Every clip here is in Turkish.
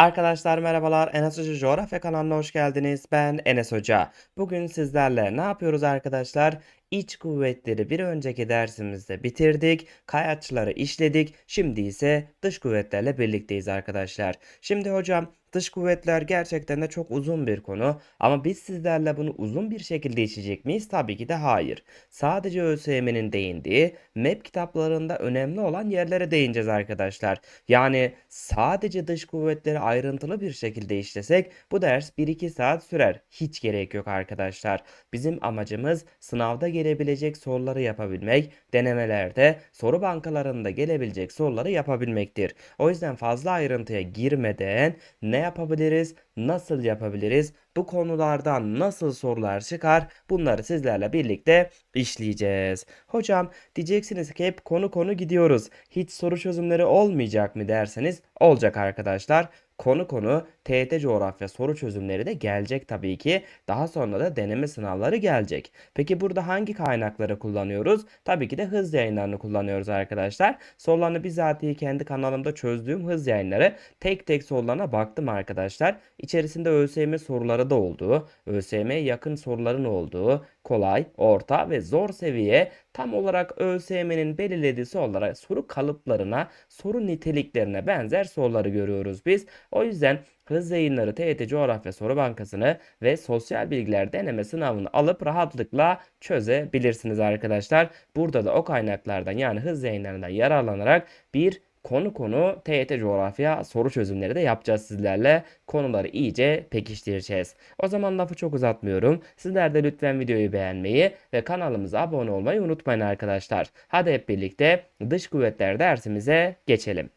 Arkadaşlar merhabalar. Enes Hoca Coğrafya kanalına hoş geldiniz. Ben Enes Hoca. Bugün sizlerle ne yapıyoruz arkadaşlar? İç kuvvetleri bir önceki dersimizde bitirdik. Kayaçları işledik. Şimdi ise dış kuvvetlerle birlikteyiz arkadaşlar. Şimdi hocam dış kuvvetler gerçekten de çok uzun bir konu. Ama biz sizlerle bunu uzun bir şekilde işleyecek miyiz? Tabii ki de hayır. Sadece ÖSYM'nin değindiği MEP kitaplarında önemli olan yerlere değineceğiz arkadaşlar. Yani sadece dış kuvvetleri ayrıntılı bir şekilde işlesek bu ders 1-2 saat sürer. Hiç gerek yok arkadaşlar. Bizim amacımız sınavda gelebilecek soruları yapabilmek, denemelerde, soru bankalarında gelebilecek soruları yapabilmektir. O yüzden fazla ayrıntıya girmeden ne yapabiliriz, nasıl yapabiliriz, bu konulardan nasıl sorular çıkar bunları sizlerle birlikte işleyeceğiz. Hocam diyeceksiniz ki hep konu konu gidiyoruz. Hiç soru çözümleri olmayacak mı derseniz olacak arkadaşlar. Konu konu TET coğrafya soru çözümleri de gelecek tabii ki. Daha sonra da deneme sınavları gelecek. Peki burada hangi kaynakları kullanıyoruz? Tabii ki de hız yayınlarını kullanıyoruz arkadaşlar. Sorularını bizatihi kendi kanalımda çözdüğüm hız yayınları tek tek sorularına baktım arkadaşlar. İçerisinde ÖSYM soruları da olduğu, ÖSYM'ye yakın soruların olduğu, kolay, orta ve zor seviye tam olarak ÖSYM'nin belirlediği sorulara, soru kalıplarına, soru niteliklerine benzer soruları görüyoruz biz. O yüzden hız yayınları TYT Coğrafya Soru Bankası'nı ve sosyal bilgiler deneme sınavını alıp rahatlıkla çözebilirsiniz arkadaşlar. Burada da o kaynaklardan yani hız yayınlarından yararlanarak bir konu konu TYT coğrafya soru çözümleri de yapacağız sizlerle. Konuları iyice pekiştireceğiz. O zaman lafı çok uzatmıyorum. Sizler de lütfen videoyu beğenmeyi ve kanalımıza abone olmayı unutmayın arkadaşlar. Hadi hep birlikte dış kuvvetler dersimize geçelim.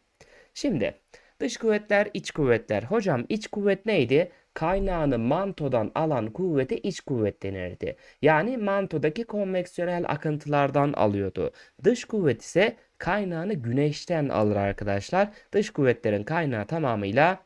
Şimdi dış kuvvetler, iç kuvvetler. Hocam iç kuvvet neydi? Kaynağını mantodan alan kuvvete iç kuvvet denirdi. Yani mantodaki konveksiyonel akıntılardan alıyordu. Dış kuvvet ise kaynağını güneşten alır arkadaşlar. Dış kuvvetlerin kaynağı tamamıyla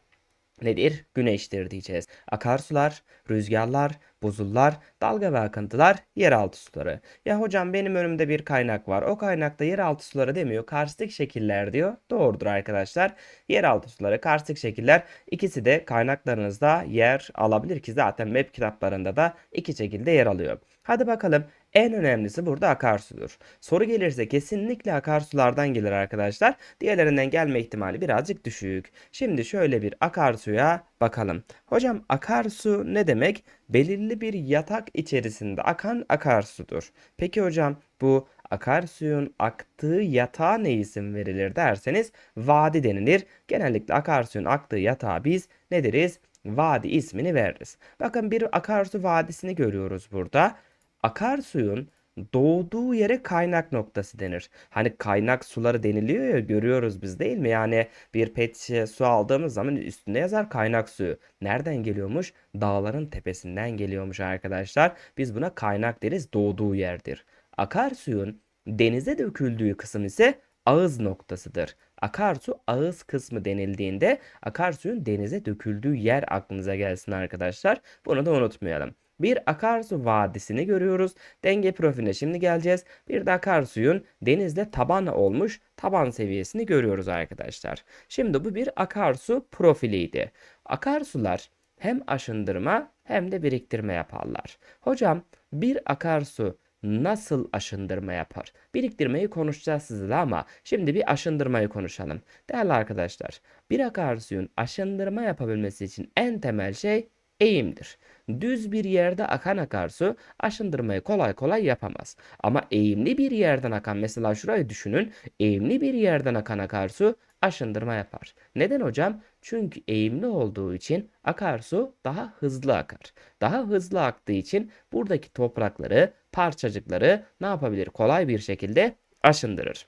nedir? Güneştir diyeceğiz. Akarsular, rüzgarlar, buzullar, dalga ve akıntılar yeraltı suları. Ya hocam benim önümde bir kaynak var. O kaynakta yeraltı suları demiyor. Karstik şekiller diyor. Doğrudur arkadaşlar. Yeraltı suları, karstik şekiller ikisi de kaynaklarınızda yer alabilir ki zaten MEP kitaplarında da iki şekilde yer alıyor. Hadi bakalım en önemlisi burada akarsudur. Soru gelirse kesinlikle akarsulardan gelir arkadaşlar. Diğerlerinden gelme ihtimali birazcık düşük. Şimdi şöyle bir akarsuya bakalım. Hocam akarsu ne demek? Belirli bir yatak içerisinde akan akarsudur. Peki hocam bu akarsuyun aktığı yatağa ne isim verilir derseniz vadi denilir. Genellikle akarsuyun aktığı yatağa biz ne deriz? Vadi ismini veririz. Bakın bir akarsu vadisini görüyoruz burada akarsuyun doğduğu yere kaynak noktası denir. Hani kaynak suları deniliyor ya görüyoruz biz değil mi? Yani bir pet su aldığımız zaman üstünde yazar kaynak suyu. Nereden geliyormuş? Dağların tepesinden geliyormuş arkadaşlar. Biz buna kaynak deriz doğduğu yerdir. Akarsuyun denize döküldüğü kısım ise ağız noktasıdır. Akarsu ağız kısmı denildiğinde akarsuyun denize döküldüğü yer aklınıza gelsin arkadaşlar. Bunu da unutmayalım. Bir akarsu vadisini görüyoruz. Denge profiline şimdi geleceğiz. Bir de akarsuyun denizde taban olmuş taban seviyesini görüyoruz arkadaşlar. Şimdi bu bir akarsu profiliydi. Akarsular hem aşındırma hem de biriktirme yaparlar. Hocam bir akarsu nasıl aşındırma yapar? Biriktirmeyi konuşacağız sizinle ama şimdi bir aşındırmayı konuşalım. Değerli arkadaşlar, bir akarsuyun aşındırma yapabilmesi için en temel şey eğimdir. Düz bir yerde akan akarsu aşındırmayı kolay kolay yapamaz. Ama eğimli bir yerden akan mesela şurayı düşünün. Eğimli bir yerden akan akarsu aşındırma yapar. Neden hocam? Çünkü eğimli olduğu için akarsu daha hızlı akar. Daha hızlı aktığı için buradaki toprakları, parçacıkları ne yapabilir? Kolay bir şekilde aşındırır.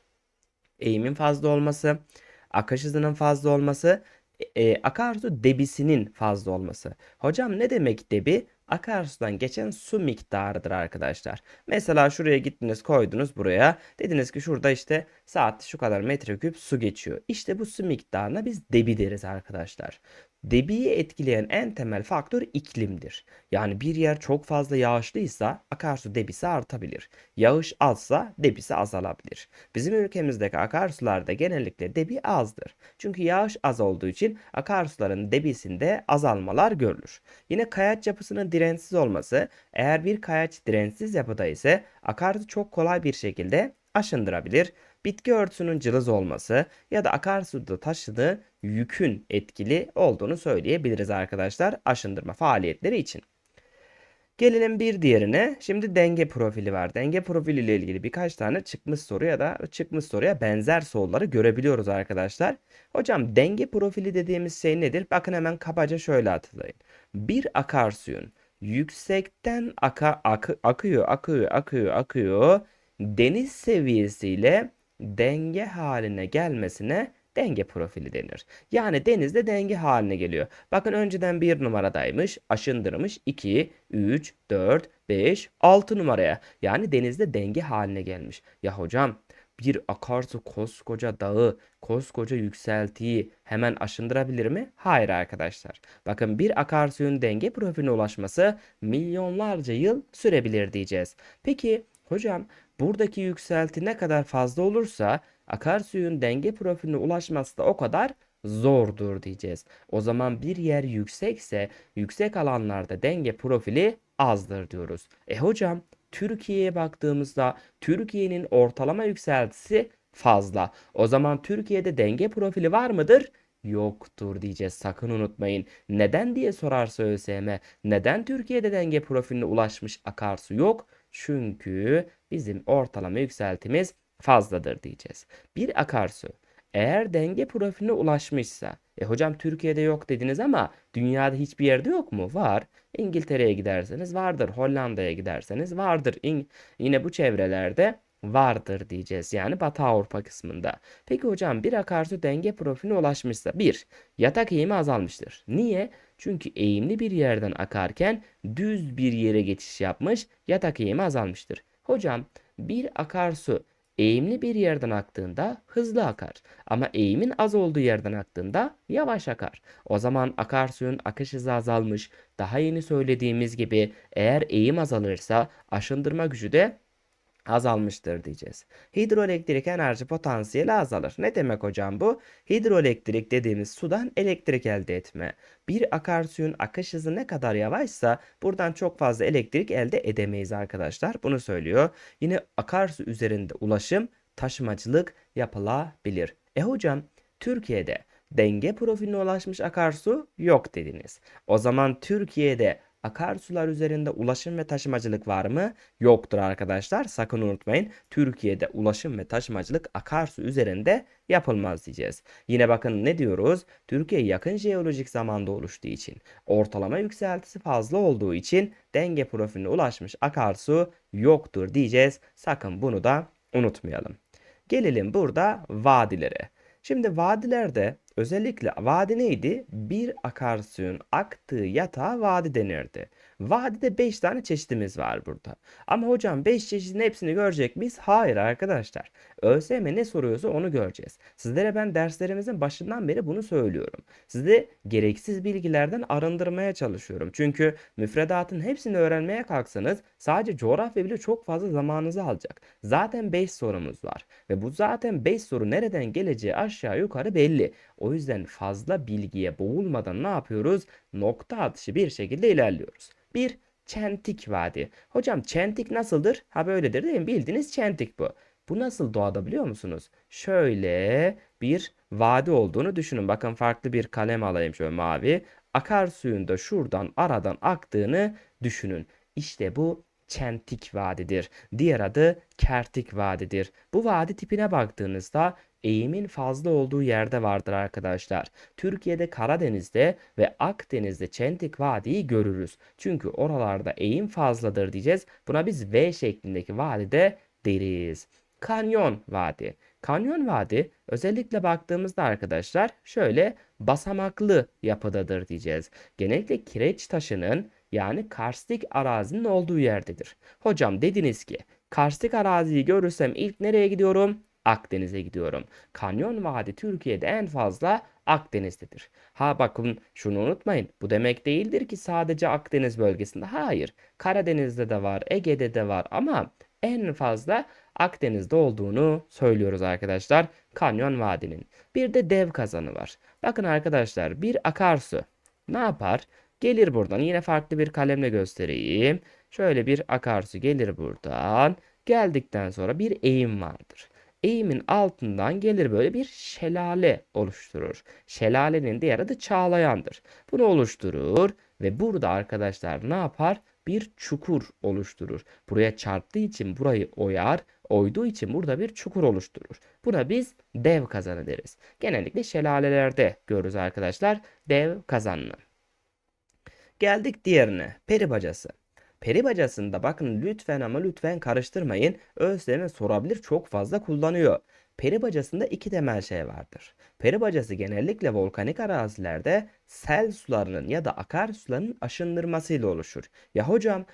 Eğimin fazla olması, akış hızının fazla olması e, akarsu debisinin fazla olması. Hocam ne demek debi? Akarsudan geçen su miktarıdır arkadaşlar. Mesela şuraya gittiniz koydunuz buraya. Dediniz ki şurada işte saat şu kadar metreküp su geçiyor. İşte bu su miktarına biz debi deriz arkadaşlar. Debiyi etkileyen en temel faktör iklimdir. Yani bir yer çok fazla yağışlıysa akarsu debisi artabilir. Yağış azsa debisi azalabilir. Bizim ülkemizdeki akarsularda genellikle debi azdır. Çünkü yağış az olduğu için akarsuların debisinde azalmalar görülür. Yine kayaç yapısının dirençsiz olması, eğer bir kayaç dirençsiz yapıda ise akarsu çok kolay bir şekilde aşındırabilir. Bitki örtüsünün cılız olması ya da akarsuda taşıdığı yükün etkili olduğunu söyleyebiliriz arkadaşlar aşındırma faaliyetleri için. Gelelim bir diğerine. Şimdi denge profili var. Denge profili ile ilgili birkaç tane çıkmış soru ya da çıkmış soruya benzer soruları görebiliyoruz arkadaşlar. Hocam denge profili dediğimiz şey nedir? Bakın hemen kabaca şöyle hatırlayın. Bir akarsuyun yüksekten aka, akı, akıyor, akıyor, akıyor, akıyor. Deniz seviyesiyle denge haline gelmesine denge profili denir. Yani denizde denge haline geliyor. Bakın önceden bir numaradaymış, aşındırmış 2, 3, 4, 5, 6 numaraya. Yani denizde denge haline gelmiş. Ya hocam bir akarsu koskoca dağı, koskoca yükseltiyi hemen aşındırabilir mi? Hayır arkadaşlar. Bakın bir akarsuyun denge profiline ulaşması milyonlarca yıl sürebilir diyeceğiz. Peki hocam buradaki yükselti ne kadar fazla olursa akarsuyun denge profiline ulaşması da o kadar zordur diyeceğiz. O zaman bir yer yüksekse yüksek alanlarda denge profili azdır diyoruz. E hocam Türkiye'ye baktığımızda Türkiye'nin ortalama yükseltisi fazla. O zaman Türkiye'de denge profili var mıdır? Yoktur diyeceğiz sakın unutmayın. Neden diye sorarsa ÖSYM. Neden Türkiye'de denge profiline ulaşmış akarsu yok? Çünkü bizim ortalama yükseltimiz fazladır diyeceğiz. Bir akarsu eğer denge profiline ulaşmışsa, e hocam Türkiye'de yok dediniz ama dünyada hiçbir yerde yok mu? Var. İngiltere'ye giderseniz vardır. Hollanda'ya giderseniz vardır. İng yine bu çevrelerde vardır diyeceğiz. Yani Batı Avrupa kısmında. Peki hocam bir akarsu denge profiline ulaşmışsa bir yatak eğimi azalmıştır. Niye? Çünkü eğimli bir yerden akarken düz bir yere geçiş yapmış yatak eğimi azalmıştır. Hocam bir akarsu eğimli bir yerden aktığında hızlı akar. Ama eğimin az olduğu yerden aktığında yavaş akar. O zaman akarsuyun akış hızı azalmış. Daha yeni söylediğimiz gibi eğer eğim azalırsa aşındırma gücü de azalmıştır diyeceğiz. Hidroelektrik enerji potansiyeli azalır. Ne demek hocam bu? Hidroelektrik dediğimiz sudan elektrik elde etme. Bir akarsuyun akış hızı ne kadar yavaşsa buradan çok fazla elektrik elde edemeyiz arkadaşlar. Bunu söylüyor. Yine akarsu üzerinde ulaşım, taşımacılık yapılabilir. E hocam Türkiye'de denge profiline ulaşmış akarsu yok dediniz. O zaman Türkiye'de Akarsular üzerinde ulaşım ve taşımacılık var mı? Yoktur arkadaşlar. Sakın unutmayın. Türkiye'de ulaşım ve taşımacılık akarsu üzerinde yapılmaz diyeceğiz. Yine bakın ne diyoruz? Türkiye yakın jeolojik zamanda oluştuğu için, ortalama yükseltisi fazla olduğu için denge profiline ulaşmış akarsu yoktur diyeceğiz. Sakın bunu da unutmayalım. Gelelim burada vadilere. Şimdi vadilerde özellikle vadi neydi? Bir akarsuyun aktığı yatağa vadi denirdi. Vadide 5 tane çeşitimiz var burada. Ama hocam 5 çeşidin hepsini görecek miyiz? Hayır arkadaşlar. ÖSYM ne soruyorsa onu göreceğiz. Sizlere ben derslerimizin başından beri bunu söylüyorum. Sizi gereksiz bilgilerden arındırmaya çalışıyorum. Çünkü müfredatın hepsini öğrenmeye kalksanız sadece coğrafya bile çok fazla zamanınızı alacak. Zaten 5 sorumuz var. Ve bu zaten 5 soru nereden geleceği aşağı yukarı belli. O yüzden fazla bilgiye boğulmadan ne yapıyoruz? Nokta atışı bir şekilde ilerliyoruz. Bir Çentik Vadi. Hocam çentik nasıldır? Ha böyledir değil mi? Bildiğiniz çentik bu. Bu nasıl doğada biliyor musunuz? Şöyle bir vadi olduğunu düşünün. Bakın farklı bir kalem alayım şöyle mavi. Akarsuyun da şuradan aradan aktığını düşünün. İşte bu Çentik Vadidir. Diğer adı Kertik Vadidir. Bu vadi tipine baktığınızda eğimin fazla olduğu yerde vardır arkadaşlar. Türkiye'de Karadeniz'de ve Akdeniz'de Çentik Vadi'yi görürüz. Çünkü oralarda eğim fazladır diyeceğiz. Buna biz V şeklindeki vadide deriz. Kanyon Vadi. Kanyon Vadi özellikle baktığımızda arkadaşlar şöyle basamaklı yapıdadır diyeceğiz. Genellikle kireç taşının yani karstik arazinin olduğu yerdedir. Hocam dediniz ki karstik araziyi görürsem ilk nereye gidiyorum? Akdeniz'e gidiyorum. Kanyon Vadi Türkiye'de en fazla Akdeniz'dedir. Ha bakın şunu unutmayın. Bu demek değildir ki sadece Akdeniz bölgesinde. Hayır. Karadeniz'de de var, Ege'de de var ama en fazla Akdeniz'de olduğunu söylüyoruz arkadaşlar. Kanyon Vadi'nin. Bir de dev kazanı var. Bakın arkadaşlar bir akarsu ne yapar? Gelir buradan. Yine farklı bir kalemle göstereyim. Şöyle bir akarsu gelir buradan. Geldikten sonra bir eğim vardır. Eğimin altından gelir böyle bir şelale oluşturur. Şelalenin diğer adı çağlayandır. Bunu oluşturur ve burada arkadaşlar ne yapar? Bir çukur oluşturur. Buraya çarptığı için burayı oyar, oyduğu için burada bir çukur oluşturur. Buna biz dev kazanı deriz. Genellikle şelalelerde görürüz arkadaşlar dev kazanını. Geldik diğerine. Peri bacası. Peri bacasında bakın lütfen ama lütfen karıştırmayın. ÖSYM sorabilir çok fazla kullanıyor. Peri bacasında iki temel şey vardır. Peri bacası genellikle volkanik arazilerde sel sularının ya da akarsuların aşındırmasıyla oluşur. Ya hocam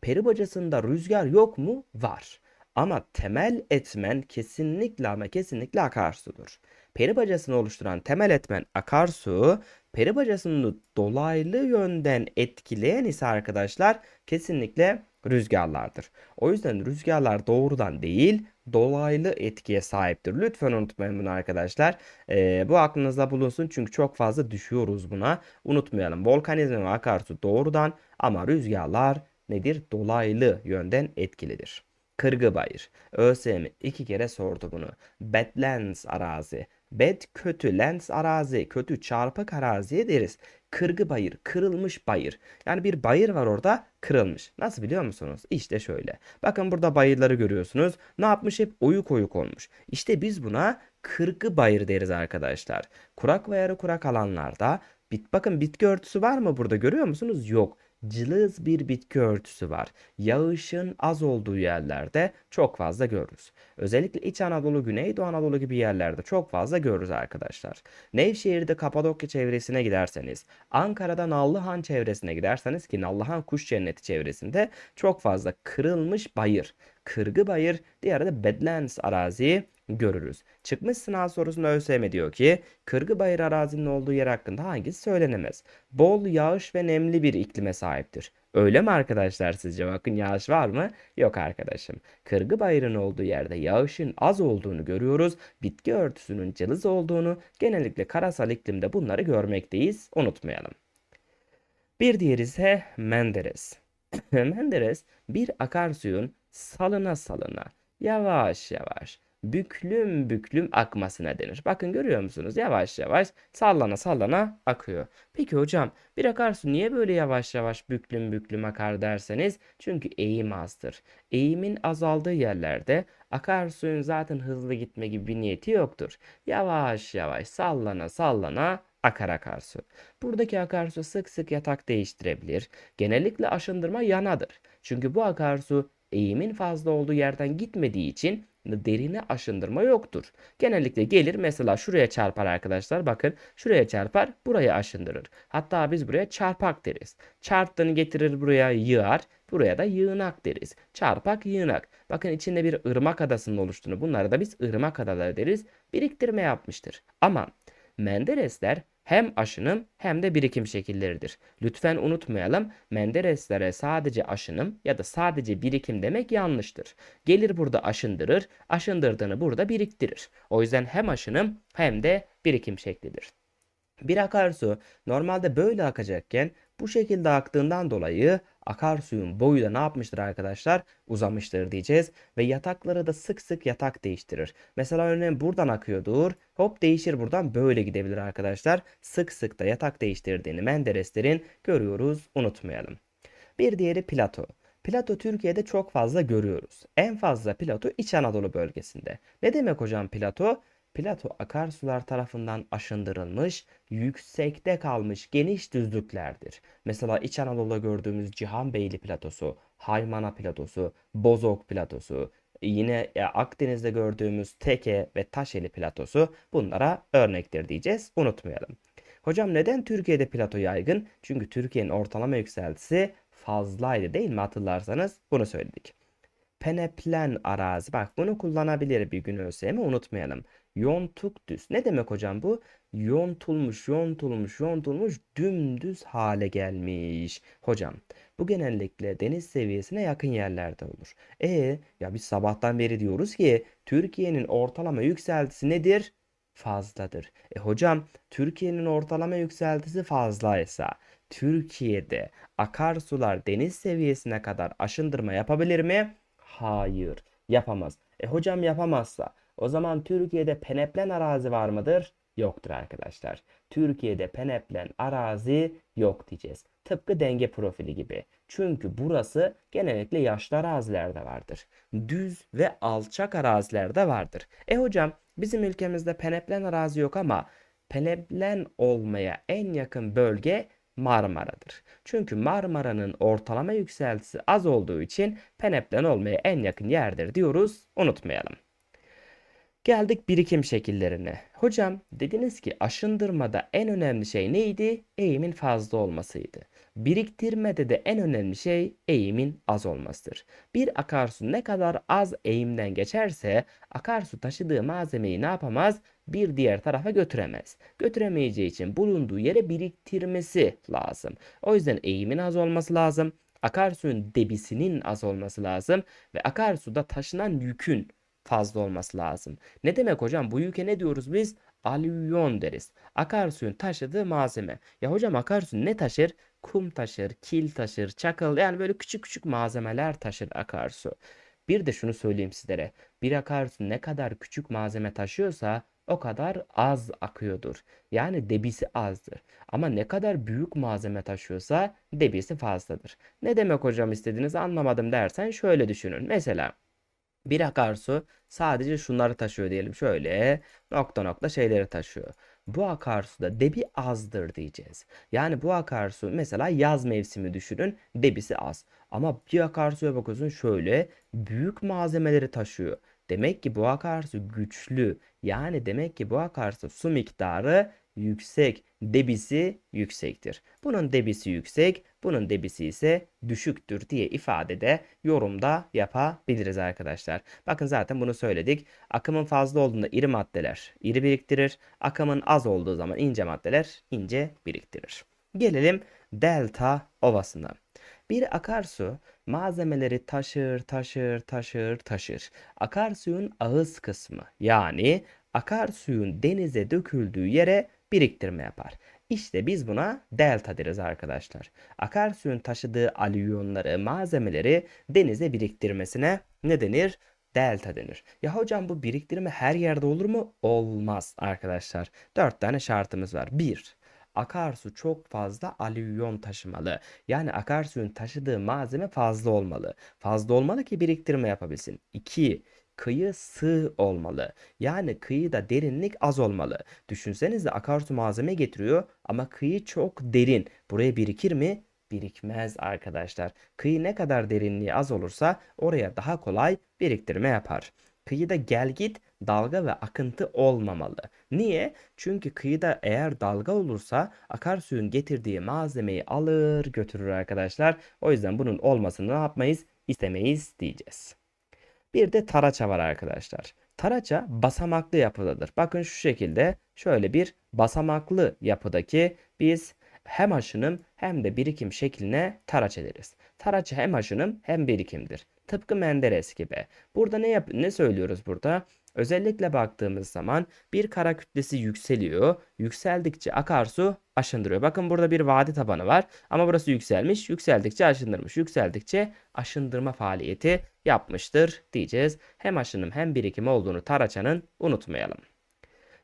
peri bacasında rüzgar yok mu? Var. Ama temel etmen kesinlikle ama kesinlikle akarsudur. Peri bacasını oluşturan temel etmen akarsu, peri bacasını dolaylı yönden etkileyen ise arkadaşlar kesinlikle rüzgarlardır. O yüzden rüzgarlar doğrudan değil dolaylı etkiye sahiptir. Lütfen unutmayın bunu arkadaşlar. Ee, bu aklınızda bulunsun çünkü çok fazla düşüyoruz buna. Unutmayalım. Volkanizm ve akarsu doğrudan ama rüzgarlar nedir? Dolaylı yönden etkilidir. Kırgıbayır. ÖSYM iki kere sordu bunu. Badlands arazi. Bad kötü, lands arazi, kötü çarpık araziye deriz. Kırgı bayır, kırılmış bayır. Yani bir bayır var orada kırılmış. Nasıl biliyor musunuz? İşte şöyle. Bakın burada bayırları görüyorsunuz. Ne yapmış? Hep oyuk oyuk olmuş. İşte biz buna kırgı bayır deriz arkadaşlar. Kurak ve yarı kurak alanlarda bit bakın bitki örtüsü var mı burada görüyor musunuz? Yok cılız bir bitki örtüsü var. Yağışın az olduğu yerlerde çok fazla görürüz. Özellikle İç Anadolu, Güneydoğu Anadolu gibi yerlerde çok fazla görürüz arkadaşlar. Nevşehir'de Kapadokya çevresine giderseniz, Ankara'da Nallıhan çevresine giderseniz ki Nallıhan Kuş Cenneti çevresinde çok fazla kırılmış bayır, kırgı bayır, diğeri de Badlands araziyi görürüz. Çıkmış sınav sorusunda ÖSYM diyor ki Kırgıbayır arazinin olduğu yer hakkında hangisi söylenemez? Bol yağış ve nemli bir iklime sahiptir. Öyle mi arkadaşlar sizce? Bakın yağış var mı? Yok arkadaşım. Kırgıbayır'ın olduğu yerde yağışın az olduğunu görüyoruz. Bitki örtüsünün cılız olduğunu, genellikle karasal iklimde bunları görmekteyiz. Unutmayalım. Bir diğeri ise Menderes. Menderes bir akarsuyun salına salına, yavaş yavaş, büklüm büklüm akmasına denir. Bakın görüyor musunuz? Yavaş yavaş sallana sallana akıyor. Peki hocam bir akarsu niye böyle yavaş yavaş büklüm büklüm akar derseniz çünkü eğim azdır. Eğimin azaldığı yerlerde akarsuyun zaten hızlı gitme gibi bir niyeti yoktur. Yavaş yavaş sallana sallana akar akarsu. Buradaki akarsu sık sık yatak değiştirebilir. Genellikle aşındırma yanadır. Çünkü bu akarsu eğimin fazla olduğu yerden gitmediği için derine aşındırma yoktur. Genellikle gelir mesela şuraya çarpar arkadaşlar. Bakın şuraya çarpar buraya aşındırır. Hatta biz buraya çarpak deriz. Çarptığını getirir buraya yığar. Buraya da yığınak deriz. Çarpak yığınak. Bakın içinde bir ırmak adasının oluştuğunu bunlara da biz ırmak adaları deriz. Biriktirme yapmıştır. Ama Menderesler hem aşınım hem de birikim şekilleridir. Lütfen unutmayalım Mendereslere sadece aşınım ya da sadece birikim demek yanlıştır. Gelir burada aşındırır, aşındırdığını burada biriktirir. O yüzden hem aşınım hem de birikim şeklidir. Bir akarsu normalde böyle akacakken bu şekilde aktığından dolayı akarsuyun boyu da ne yapmıştır arkadaşlar? Uzamıştır diyeceğiz. Ve yatakları da sık sık yatak değiştirir. Mesela örneğin buradan akıyordur. Hop değişir buradan böyle gidebilir arkadaşlar. Sık sık da yatak değiştirdiğini Mendereslerin görüyoruz unutmayalım. Bir diğeri plato. Plato Türkiye'de çok fazla görüyoruz. En fazla plato İç Anadolu bölgesinde. Ne demek hocam plato? Plato akarsular tarafından aşındırılmış, yüksekte kalmış geniş düzlüklerdir. Mesela İç Anadolu'da gördüğümüz Cihanbeyli platosu, Haymana platosu, Bozok platosu, yine Akdeniz'de gördüğümüz Teke ve Taşeli platosu bunlara örnektir diyeceğiz. Unutmayalım. Hocam neden Türkiye'de plato yaygın? Çünkü Türkiye'nin ortalama yükseltisi fazlaydı değil mi hatırlarsanız bunu söyledik. peneplen arazi. Bak bunu kullanabilir bir gün ÖSYM unutmayalım. Yontuk düz. Ne demek hocam bu? Yontulmuş, yontulmuş, yontulmuş, dümdüz hale gelmiş. Hocam bu genellikle deniz seviyesine yakın yerlerde olur. E ya biz sabahtan beri diyoruz ki Türkiye'nin ortalama yükseltisi nedir? Fazladır. E hocam Türkiye'nin ortalama yükseltisi fazlaysa Türkiye'de akarsular deniz seviyesine kadar aşındırma yapabilir mi? Hayır, yapamaz. E hocam yapamazsa o zaman Türkiye'de peneplen arazi var mıdır? Yoktur arkadaşlar. Türkiye'de peneplen arazi yok diyeceğiz. Tıpkı denge profili gibi. Çünkü burası genellikle yaşlı arazilerde vardır. Düz ve alçak arazilerde vardır. E hocam bizim ülkemizde peneplen arazi yok ama peneplen olmaya en yakın bölge Marmara'dır. Çünkü Marmara'nın ortalama yükseltisi az olduğu için peneplen olmaya en yakın yerdir diyoruz. Unutmayalım. Geldik birikim şekillerine. Hocam dediniz ki aşındırmada en önemli şey neydi? Eğimin fazla olmasıydı. Biriktirmede de en önemli şey eğimin az olmasıdır. Bir akarsu ne kadar az eğimden geçerse akarsu taşıdığı malzemeyi ne yapamaz? Bir diğer tarafa götüremez. Götüremeyeceği için bulunduğu yere biriktirmesi lazım. O yüzden eğimin az olması lazım. Akarsuyun debisinin az olması lazım ve akarsuda taşınan yükün fazla olması lazım. Ne demek hocam? Bu yüke ne diyoruz biz? Alüvyon deriz. Akarsuyun taşıdığı malzeme. Ya hocam akarsu ne taşır? Kum taşır, kil taşır, çakıl yani böyle küçük küçük malzemeler taşır akarsu. Bir de şunu söyleyeyim sizlere. Bir akarsu ne kadar küçük malzeme taşıyorsa o kadar az akıyordur. Yani debisi azdır. Ama ne kadar büyük malzeme taşıyorsa debisi fazladır. Ne demek hocam istediğinizi anlamadım dersen şöyle düşünün. Mesela bir akarsu sadece şunları taşıyor diyelim. Şöyle nokta nokta şeyleri taşıyor. Bu akarsuda debi azdır diyeceğiz. Yani bu akarsu mesela yaz mevsimi düşünün debisi az. Ama bir akarsuya bakıyorsun şöyle büyük malzemeleri taşıyor. Demek ki bu akarsu güçlü. Yani demek ki bu akarsu su miktarı yüksek. Debisi yüksektir. Bunun debisi yüksek, bunun debisi ise düşüktür diye ifadede yorumda yapabiliriz arkadaşlar. Bakın zaten bunu söyledik. Akımın fazla olduğunda iri maddeler iri biriktirir. Akımın az olduğu zaman ince maddeler ince biriktirir. Gelelim delta ovasına. Bir akarsu malzemeleri taşır, taşır, taşır, taşır. Akarsuyun ağız kısmı yani akarsuyun denize döküldüğü yere biriktirme yapar. İşte biz buna delta deriz arkadaşlar. Akarsuyun taşıdığı alüvyonları, malzemeleri denize biriktirmesine ne denir? Delta denir. Ya hocam bu biriktirme her yerde olur mu? Olmaz arkadaşlar. Dört tane şartımız var. Bir, akarsu çok fazla alüvyon taşımalı. Yani akarsuyun taşıdığı malzeme fazla olmalı. Fazla olmalı ki biriktirme yapabilsin. 2. Kıyı sığ olmalı. Yani kıyıda derinlik az olmalı. Düşünsenize akarsu malzeme getiriyor ama kıyı çok derin. Buraya birikir mi? Birikmez arkadaşlar. Kıyı ne kadar derinliği az olursa oraya daha kolay biriktirme yapar. Kıyıda gelgit, dalga ve akıntı olmamalı. Niye? Çünkü kıyıda eğer dalga olursa akarsuyun getirdiği malzemeyi alır götürür arkadaşlar. O yüzden bunun olmasını ne yapmayız? İstemeyiz diyeceğiz. Bir de taraça var arkadaşlar. Taraça basamaklı yapıdadır. Bakın şu şekilde şöyle bir basamaklı yapıdaki biz hem aşınım hem de birikim şekline taraça deriz. Taraça hem aşınım hem birikimdir. Tıpkı Menderes gibi. Burada ne yap ne söylüyoruz burada? Özellikle baktığımız zaman bir kara kütlesi yükseliyor. Yükseldikçe akarsu aşındırıyor. Bakın burada bir vadi tabanı var ama burası yükselmiş. Yükseldikçe aşındırmış. Yükseldikçe aşındırma faaliyeti yapmıştır diyeceğiz. Hem aşınım hem birikim olduğunu taraçanın unutmayalım.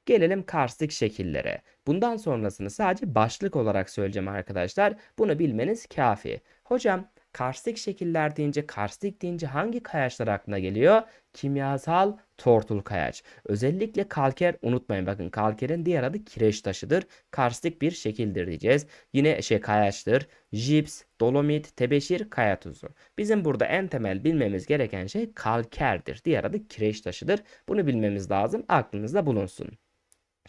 Gelelim karstik şekillere. Bundan sonrasını sadece başlık olarak söyleyeceğim arkadaşlar. Bunu bilmeniz kafi. Hocam karstik şekiller deyince, karstik deyince hangi kayaçlar aklına geliyor? Kimyasal tortul kayaç. Özellikle kalker unutmayın bakın kalkerin diğer adı kireç taşıdır. Karstik bir şekildir diyeceğiz. Yine şey kayaçtır. Jips, dolomit, tebeşir, kaya tuzu. Bizim burada en temel bilmemiz gereken şey kalkerdir. Diğer adı kireç taşıdır. Bunu bilmemiz lazım. Aklınızda bulunsun.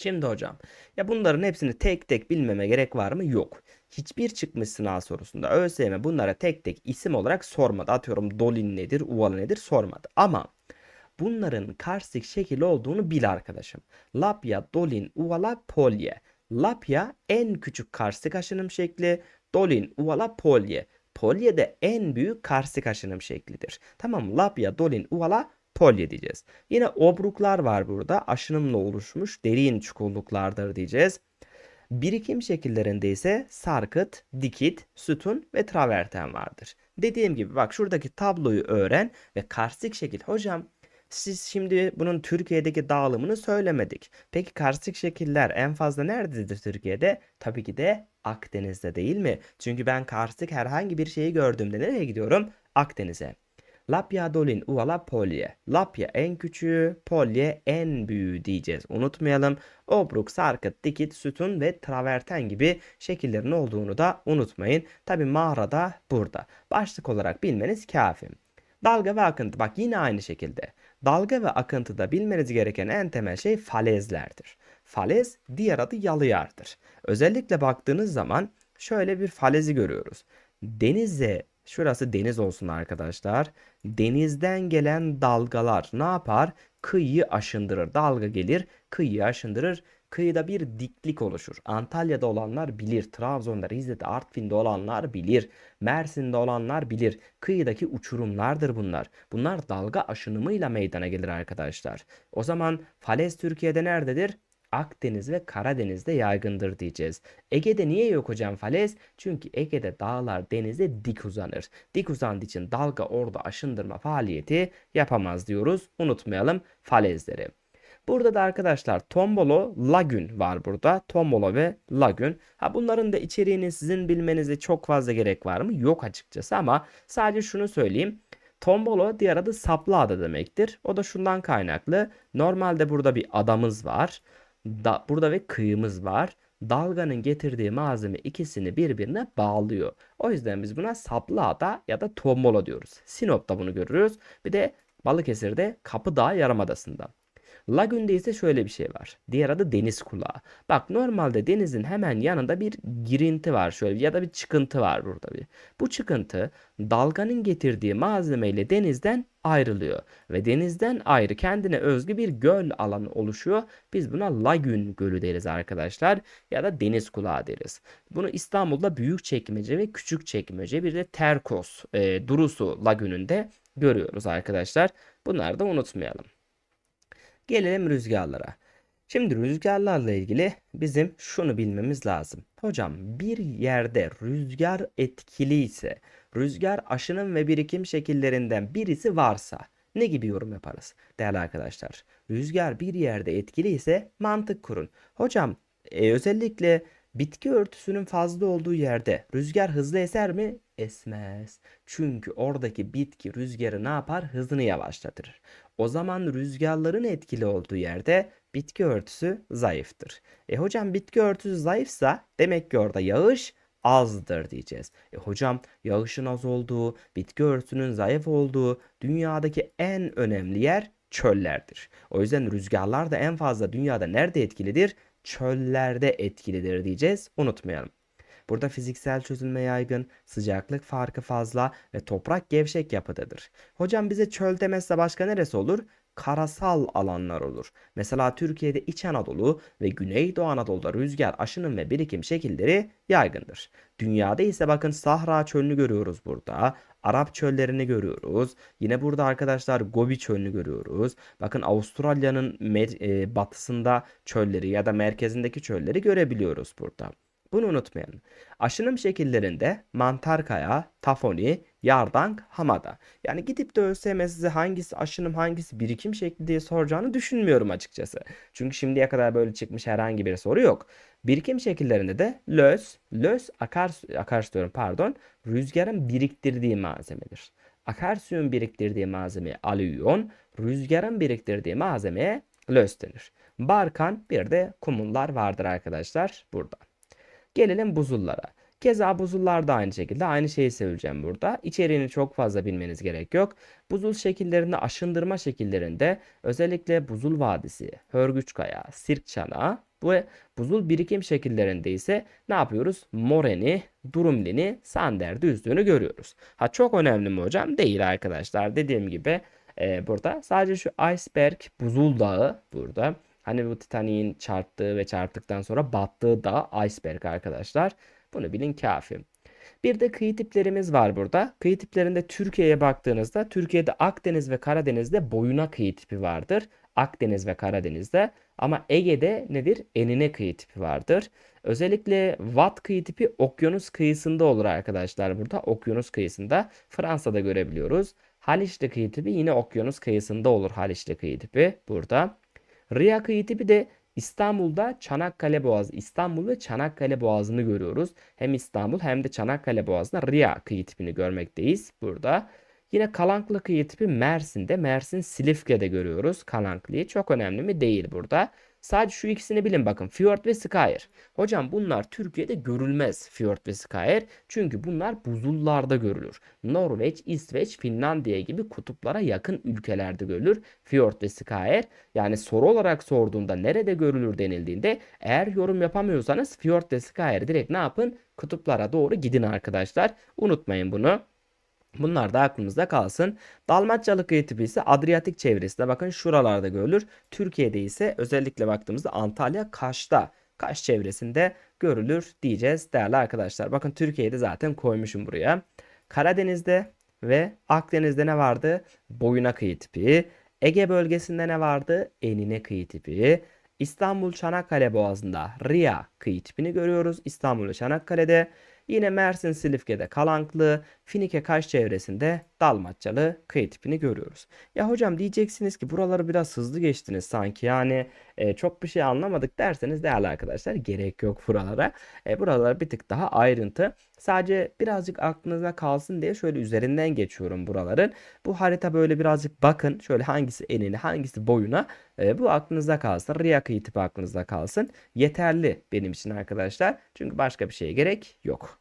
Şimdi hocam ya bunların hepsini tek tek bilmeme gerek var mı? Yok. Hiçbir çıkmış sınav sorusunda ÖSYM bunlara tek tek isim olarak sormadı. Atıyorum dolin nedir, uvalı nedir sormadı. Ama bunların karstik şekil olduğunu bil arkadaşım. Lapya, dolin, uvala, polye. Lapya en küçük karstik aşınım şekli. Dolin, uvala, polye. Polye de en büyük karstik aşınım şeklidir. Tamam Lapya, dolin, uvala, polye diyeceğiz. Yine obruklar var burada. Aşınımla oluşmuş derin çukurluklardır diyeceğiz. Birikim şekillerinde ise sarkıt, dikit, sütun ve traverten vardır. Dediğim gibi bak şuradaki tabloyu öğren ve karstik şekil. Hocam siz şimdi bunun Türkiye'deki dağılımını söylemedik. Peki karstik şekiller en fazla nerededir Türkiye'de? Tabii ki de Akdeniz'de değil mi? Çünkü ben karstik herhangi bir şeyi gördüğümde nereye gidiyorum? Akdeniz'e. Lapya dolin uvala polye. Lapya en küçüğü, polye en büyüğü diyeceğiz. Unutmayalım. Obruk, sarkıt, dikit, sütun ve traverten gibi şekillerin olduğunu da unutmayın. Tabi mağara da burada. Başlık olarak bilmeniz kafi. Dalga ve akıntı bak yine aynı şekilde. Dalga ve akıntıda bilmeniz gereken en temel şey falezlerdir. Falez diğer adı yalıyardır. Özellikle baktığınız zaman şöyle bir falezi görüyoruz. Denize şurası deniz olsun arkadaşlar. Denizden gelen dalgalar ne yapar? Kıyıyı aşındırır. Dalga gelir, kıyıyı aşındırır. Kıyıda bir diklik oluşur. Antalya'da olanlar bilir. Trabzon'da, Rize'de, Artvin'de olanlar bilir. Mersin'de olanlar bilir. Kıyıdaki uçurumlardır bunlar. Bunlar dalga aşınımıyla meydana gelir arkadaşlar. O zaman falez Türkiye'de nerededir? Akdeniz ve Karadeniz'de yaygındır diyeceğiz. Ege'de niye yok hocam falez? Çünkü Ege'de dağlar denize dik uzanır. Dik uzandığı için dalga orada aşındırma faaliyeti yapamaz diyoruz. Unutmayalım falezleri. Burada da arkadaşlar tombolo, lagün var burada. Tombolo ve lagün. Ha bunların da içeriğini sizin bilmenize çok fazla gerek var mı? Yok açıkçası ama sadece şunu söyleyeyim. Tombolo diğer adı saplı ada demektir. O da şundan kaynaklı. Normalde burada bir adamız var. Da, burada ve kıyımız var. Dalganın getirdiği malzeme ikisini birbirine bağlıyor. O yüzden biz buna saplı ada ya da tombolo diyoruz. Sinop'ta bunu görürüz. Bir de Balıkesir'de Kapıdağ Yarımadası'nda. Lagünde ise şöyle bir şey var. Diğer adı deniz kulağı. Bak normalde denizin hemen yanında bir girinti var şöyle ya da bir çıkıntı var burada bir. Bu çıkıntı dalganın getirdiği malzemeyle denizden ayrılıyor ve denizden ayrı kendine özgü bir göl alanı oluşuyor. Biz buna lagün gölü deriz arkadaşlar ya da deniz kulağı deriz. Bunu İstanbul'da büyük çekmece ve küçük çekmece bir de Terkos e, Durusu lagününde görüyoruz arkadaşlar. Bunları da unutmayalım. Gelelim rüzgarlara. Şimdi rüzgarlarla ilgili bizim şunu bilmemiz lazım. Hocam bir yerde rüzgar etkili ise, rüzgar aşınım ve birikim şekillerinden birisi varsa ne gibi yorum yaparız değerli arkadaşlar? Rüzgar bir yerde etkili ise mantık kurun. Hocam e, özellikle bitki örtüsünün fazla olduğu yerde rüzgar hızlı eser mi? Esmez. Çünkü oradaki bitki rüzgarı ne yapar? Hızını yavaşlatır. O zaman rüzgarların etkili olduğu yerde bitki örtüsü zayıftır. E hocam bitki örtüsü zayıfsa demek ki orada yağış azdır diyeceğiz. E hocam yağışın az olduğu, bitki örtüsünün zayıf olduğu dünyadaki en önemli yer çöllerdir. O yüzden rüzgarlar da en fazla dünyada nerede etkilidir? Çöllerde etkilidir diyeceğiz. Unutmayalım. Burada fiziksel çözülme yaygın, sıcaklık farkı fazla ve toprak gevşek yapıdadır. Hocam bize çöl demezse başka neresi olur? Karasal alanlar olur. Mesela Türkiye'de İç Anadolu ve Güneydoğu Anadolu'da rüzgar, aşınım ve birikim şekilleri yaygındır. Dünyada ise bakın Sahra çölünü görüyoruz burada. Arap çöllerini görüyoruz. Yine burada arkadaşlar Gobi çölünü görüyoruz. Bakın Avustralya'nın e, batısında çölleri ya da merkezindeki çölleri görebiliyoruz burada. Bunu unutmayın. Aşınım şekillerinde mantar kaya, tafoni, yardank, hamada. Yani gidip de ÖSYM size hangisi aşınım hangisi birikim şekli diye soracağını düşünmüyorum açıkçası. Çünkü şimdiye kadar böyle çıkmış herhangi bir soru yok. Birikim şekillerinde de löz, löz akarsu, akarsu diyorum pardon, rüzgarın biriktirdiği malzemedir. Akarsuyun biriktirdiği malzemeye alüvyon, rüzgarın biriktirdiği malzemeye löz denir. Barkan bir de kumullar vardır arkadaşlar burada. Gelelim buzullara. Keza buzullar da aynı şekilde aynı şeyi söyleyeceğim burada. İçeriğini çok fazla bilmeniz gerek yok. Buzul şekillerinde aşındırma şekillerinde özellikle Buzul Vadisi, Hörgüç Kaya, Sirk Çanağı Bu buzul birikim şekillerinde ise ne yapıyoruz? Moreni, Durumlini, Sander düzlüğünü görüyoruz. Ha çok önemli mi hocam? Değil arkadaşlar. Dediğim gibi e, burada sadece şu iceberg buzul dağı burada. Hani bu Titanic'in çarptığı ve çarptıktan sonra battığı dağ iceberg arkadaşlar. Bunu bilin kafi. Bir de kıyı tiplerimiz var burada. Kıyı tiplerinde Türkiye'ye baktığınızda Türkiye'de Akdeniz ve Karadeniz'de boyuna kıyı tipi vardır. Akdeniz ve Karadeniz'de ama Ege'de nedir? Enine kıyı tipi vardır. Özellikle Watt kıyı tipi okyanus kıyısında olur arkadaşlar burada. Okyanus kıyısında Fransa'da görebiliyoruz. Haliçli kıyı tipi yine okyanus kıyısında olur Haliçli kıyı tipi burada. Riya kıyı tipi de İstanbul'da Çanakkale Boğazı, İstanbul ve Çanakkale Boğazı'nı görüyoruz. Hem İstanbul hem de Çanakkale Boğazı'nda Riya kıyı tipini görmekteyiz burada. Yine Kalanklı kıyı tipi Mersin'de, Mersin Silifke'de görüyoruz Kalanklı'yı. Çok önemli mi? Değil burada. Sadece şu ikisini bilin bakın. Fjord ve Skyer. Hocam bunlar Türkiye'de görülmez Fjord ve Skyer. Çünkü bunlar buzullarda görülür. Norveç, İsveç, Finlandiya gibi kutuplara yakın ülkelerde görülür. Fjord ve Skyer. Yani soru olarak sorduğunda nerede görülür denildiğinde eğer yorum yapamıyorsanız Fjord ve Skyer direkt ne yapın? Kutuplara doğru gidin arkadaşlar. Unutmayın bunu. Bunlar da aklımızda kalsın. Dalmaçyalı kıyı tipi ise Adriyatik çevresinde bakın şuralarda görülür. Türkiye'de ise özellikle baktığımızda Antalya Kaş'ta Kaş çevresinde görülür diyeceğiz değerli arkadaşlar. Bakın Türkiye'de zaten koymuşum buraya. Karadeniz'de ve Akdeniz'de ne vardı? Boyuna kıyı tipi. Ege bölgesinde ne vardı? Enine kıyı tipi. İstanbul Çanakkale Boğazı'nda Riya kıyı tipini görüyoruz. İstanbul Çanakkale'de. Yine Mersin Silifke'de Kalanklı, Finike Kaş çevresinde Dalmatçalı kıyı tipini görüyoruz. Ya hocam diyeceksiniz ki buraları biraz hızlı geçtiniz sanki yani e, çok bir şey anlamadık derseniz değerli arkadaşlar gerek yok buralara. E, buralar bir tık daha ayrıntı. Sadece birazcık aklınıza kalsın diye şöyle üzerinden geçiyorum buraların. Bu harita böyle birazcık bakın şöyle hangisi enine hangisi boyuna e, bu aklınızda kalsın. Riya kıyı tipi aklınızda kalsın. Yeterli benim için arkadaşlar. Çünkü başka bir şeye gerek yok.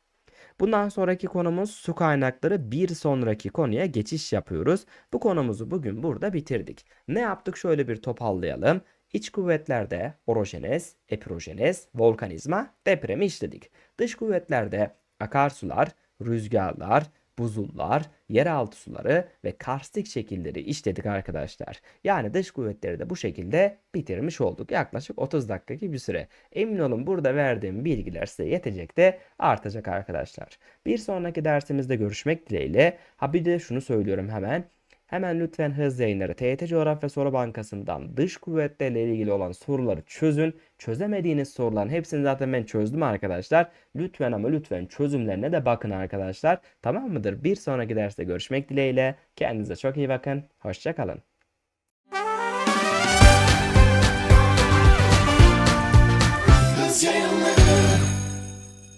Bundan sonraki konumuz su kaynakları. Bir sonraki konuya geçiş yapıyoruz. Bu konumuzu bugün burada bitirdik. Ne yaptık? Şöyle bir toparlayalım. İç kuvvetlerde orojenez, epirojenez, volkanizma, depremi işledik. Dış kuvvetlerde akarsular, rüzgarlar, buzullar, yeraltı suları ve karstik şekilleri işledik arkadaşlar. Yani dış kuvvetleri de bu şekilde bitirmiş olduk. Yaklaşık 30 dakika bir süre. Emin olun burada verdiğim bilgiler size yetecek de artacak arkadaşlar. Bir sonraki dersimizde görüşmek dileğiyle. Ha bir de şunu söylüyorum hemen. Hemen lütfen hız yayınları TYT Coğrafya Soru Bankası'ndan dış kuvvetlerle ilgili olan soruları çözün. Çözemediğiniz soruların hepsini zaten ben çözdüm arkadaşlar. Lütfen ama lütfen çözümlerine de bakın arkadaşlar. Tamam mıdır? Bir sonraki derste görüşmek dileğiyle. Kendinize çok iyi bakın. Hoşçakalın.